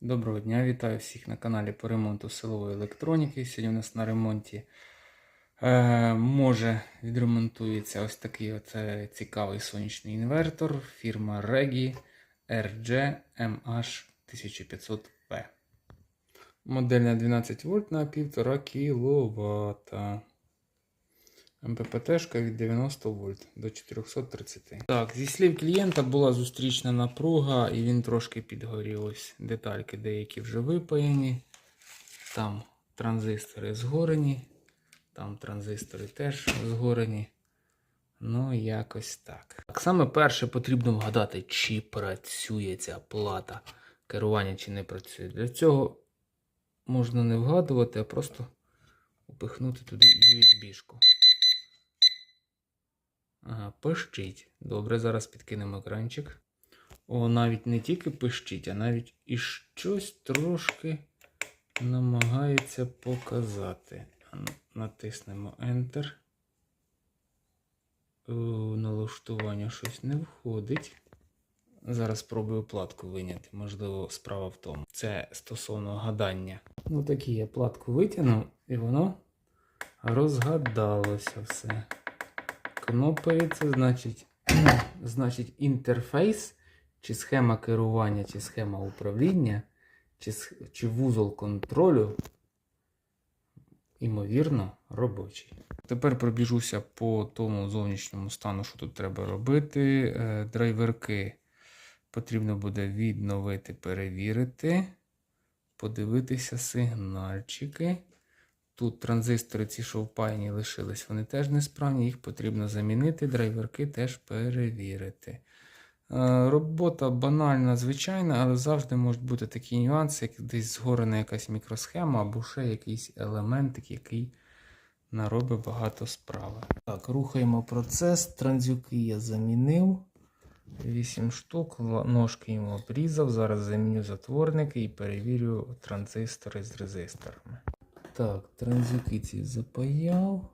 Доброго дня, вітаю всіх на каналі по ремонту силової електроніки. Сьогодні у нас на ремонті е, може відремонтується ось такий от, цікавий сонячний інвертор фірма Regi RG MH1500P. Модель на 12 вольт на 1,5 кВт. МППТ від 90 вольт до 430. Так, зі слів клієнта була зустрічна напруга, і він трошки підгорів. Ось детальки деякі вже випаяні. Там транзистори згорені, там транзистори теж згорені. Ну, якось так. Так саме перше потрібно вгадати, чи працює ця плата керування, чи не працює. Для цього можна не вгадувати, а просто упихнути туди USB-шку. Ага, пищить. Добре, зараз підкинемо екранчик. О, навіть не тільки пищить, а навіть і щось трошки намагається показати. Ну, Натиснемо Enter. О, налаштування щось не входить. Зараз спробую платку виняти. Можливо, справа в тому. Це стосовно гадання. Ну, такі я платку витягнув, і воно розгадалося все. Кнопається, значить, значить, інтерфейс, чи схема керування, чи схема управління, чи, чи вузол контролю, імовірно, робочий. Тепер пробіжуся по тому зовнішньому стану, що тут треба робити. Е, Драйверки потрібно буде відновити, перевірити, подивитися сигнальчики. Тут транзистори, ці, що впаяні лишились, вони теж несправні, їх потрібно замінити, драйверки теж перевірити. Е, Робота банальна, звичайна, але завжди можуть бути такі нюанси, як десь згорена якась мікросхема або ще якийсь елементик, який наробить багато справи. Так, рухаємо процес. Транзюки я замінив. 8 штук, ножки йому обрізав. Зараз заміню затворники і перевірю транзистори з резисторами. Так, транзюки ці запаяв.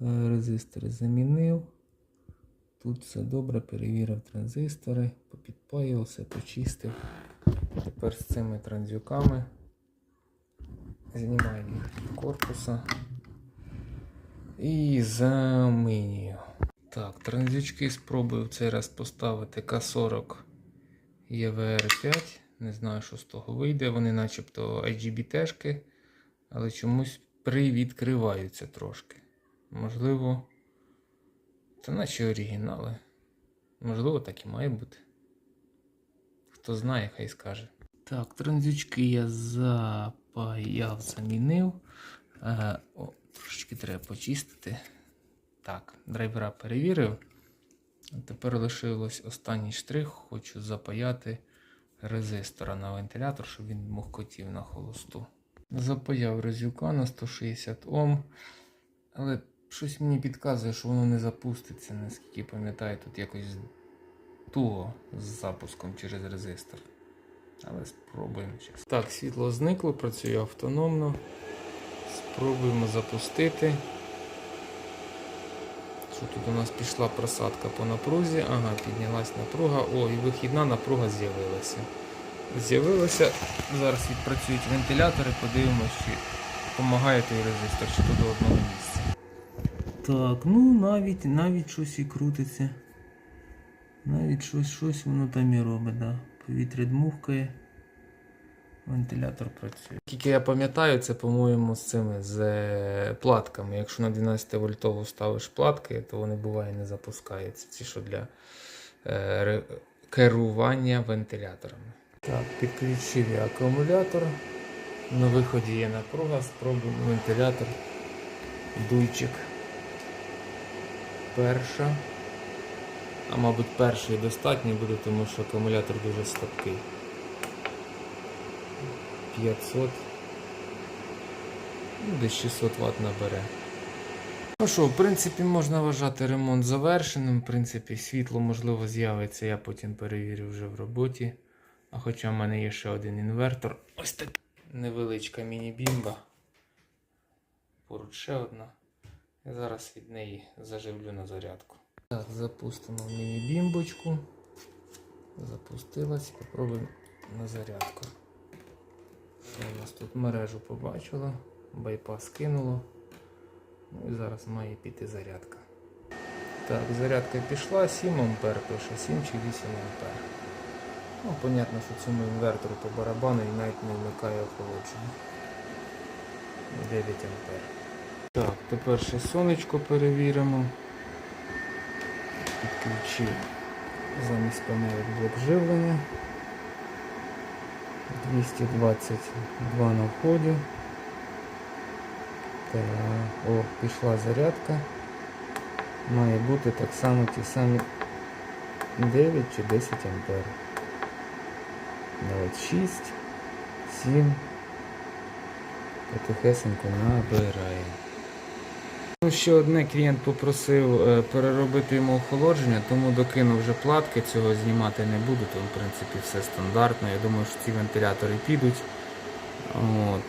е, Резистори замінив. Тут все добре, перевірив транзистори, попідпаював, все почистив. Тепер з цими транзюками знімаю їх від корпуса і замінюю. Так, транзючки спробую в цей раз поставити К40 EVR5. Не знаю, що з того вийде. Вони начебто IGBT-шки, але чомусь привідкриваються трошки. Можливо, це наче оригінали. Можливо, так і має бути. Хто знає, хай скаже. Так, транзючки я запаяв, замінив. Е, о, трошечки треба почистити. Так, драйвера перевірив. Тепер лишилось останній штрих. Хочу запаяти резистора на вентилятор, щоб він мухкотів на холосту. Запаяв резюка на 160 Ом. Але щось мені підказує, що воно не запуститься, наскільки пам'ятаю, тут якось туго з запуском через резистор. Але спробуємо зараз. Так, світло зникло, працює автономно. Спробуємо запустити. Що тут у нас пішла просадка по напрузі? Ага, піднялась напруга. О, і вихідна напруга з'явилася. З'явилася. Зараз відпрацюють вентилятори, подивимося, чи допомагає той резистор, чи то до одного місця. Так, ну навіть навіть щось і крутиться. Навіть щось, щось воно там і робить, да. Повітря дмухкає. Вентилятор працює. Тільки я пам'ятаю, це, по-моєму, з цими з е, платками. Якщо на 12 вольтову ставиш платки, то вони буває не запускаються. Ці що для е, керування вентиляторами. Так, підключив я акумулятор. На виході є напруга, спробуємо вентилятор. Дуйчик. Перша. А мабуть перший достатньо буде, тому що акумулятор дуже слабкий. 500. Ну, десь 600 Вт набере. Ну що, в принципі, можна вважати ремонт завершеним. В принципі, світло, можливо, з'явиться, я потім перевірю вже в роботі. А хоча в мене є ще один інвертор. Ось так невеличка міні-бімба. Поруч ще одна. Я зараз від неї заживлю на зарядку. Так, запустимо міні-бімбочку. Запустилась, попробуємо на зарядку. У нас тут мережу побачило, байпас кинуло. Ну і зараз має піти зарядка. Так, зарядка пішла, 7 ампер пише, 7 чи 8 ампер. Ну, понятно, що цьому інвертору по барабану і навіть не вмикає охолодження. 9 ампер. Так, тепер ще сонечко перевіримо. Підключив замість панелі блок живлення. 222 на вході. Так, о, пішла зарядка. Має бути так само ті самі 9 чи 10 ампер. Давайте 6, 7. Потихесенько набирає. Ну, ще одне клієнт попросив е, переробити йому охолодження, тому докинув вже платки, цього знімати не буду, то в принципі все стандартно. Я думаю, що ці вентилятори підуть. От.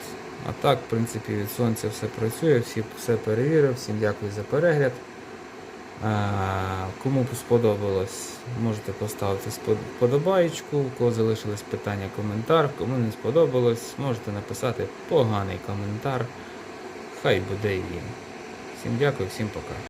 А так, в принципі, від сонця все працює, всі, все перевірив, всім дякую за перегляд. Кому сподобалось, можете поставити сподобаєчку, у кого залишились питання, коментар. Кому не сподобалось, можете написати поганий коментар. Хай буде і він. Всім дякую, всім пока.